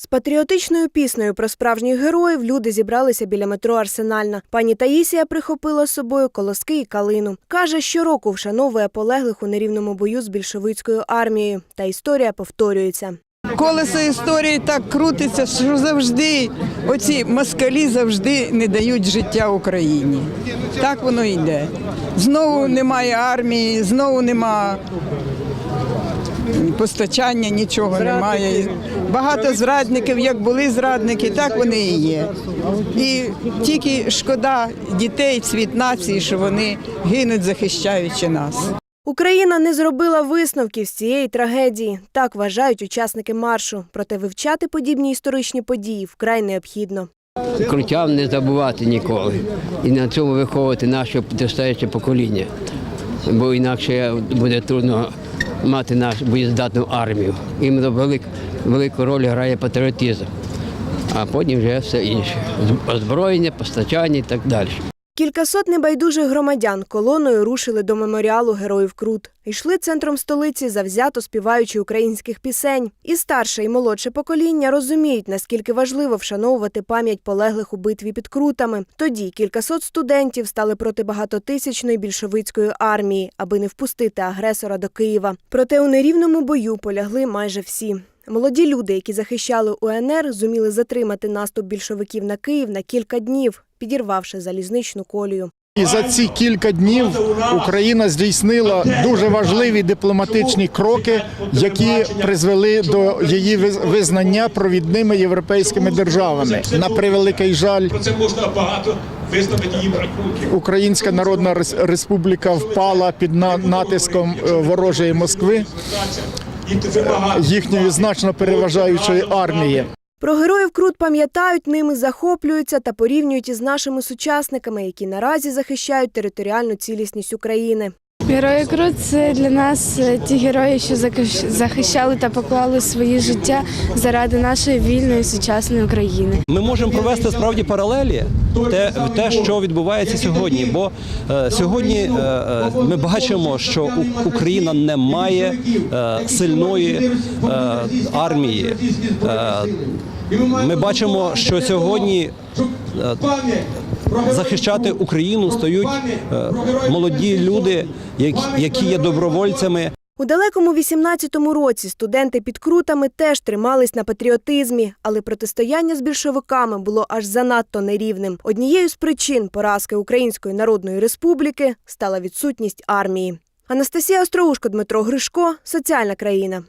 З Патріотичною піснею про справжніх героїв люди зібралися біля метро Арсенальна. Пані Таїсія прихопила з собою колоски і калину. Каже, щороку вшановує полеглих у нерівному бою з більшовицькою армією. Та історія повторюється. Колесо історії так крутиться, що завжди оці москалі завжди не дають життя Україні. Так воно йде. Знову немає армії, знову немає постачання, нічого немає. Багато зрадників, як були зрадники, так вони і є. І тільки шкода дітей, цвіт нації, що вони гинуть, захищаючи нас. Україна не зробила висновків з цієї трагедії. Так вважають учасники маршу. Проте вивчати подібні історичні події вкрай необхідно. крутяв не забувати ніколи. І на цьому виховувати наше підростаюче покоління. Бо інакше буде трудно мати нашу боєздатну армію. Іменно велик, велику роль грає патріотизм, а потім вже все інше. Озброєння, постачання і так далі. Кількасот небайдужих громадян колоною рушили до меморіалу Героїв Крут. Йшли центром столиці, завзято співаючи українських пісень. І старше, і молодше покоління розуміють, наскільки важливо вшановувати пам'ять полеглих у битві під Крутами. Тоді кількасот студентів стали проти багатотисячної більшовицької армії, аби не впустити агресора до Києва. Проте у нерівному бою полягли майже всі. Молоді люди, які захищали УНР, зуміли затримати наступ більшовиків на Київ на кілька днів, підірвавши залізничну колію. І за ці кілька днів Україна здійснила дуже важливі дипломатичні кроки, які призвели до її виз- визнання провідними європейськими державами. На превеликий жаль, Це можна багато виставити їм рахунків. Українська Народна Рес- Республіка впала під натиском е, ворожої Москви. Їхньої значно переважаючої армії. Про героїв Крут пам'ятають, ними захоплюються та порівнюють із нашими сучасниками, які наразі захищають територіальну цілісність України. Герої Крут це для нас е, ті герої, що захищали та поклали свої життя заради нашої вільної сучасної України. Ми можемо провести справді паралелі те, те, що відбувається сьогодні. Бо е, сьогодні е, е, ми бачимо, що Україна не має е, сильної е, армії. Е, ми бачимо, що сьогодні е, захищати Україну стають е, молоді люди, які, які є добровольцями. У далекому 18-му році студенти під крутами теж тримались на патріотизмі, але протистояння з більшовиками було аж занадто нерівним. Однією з причин поразки Української Народної Республіки стала відсутність армії. Анастасія Остроушко, Дмитро Гришко, Соціальна країна.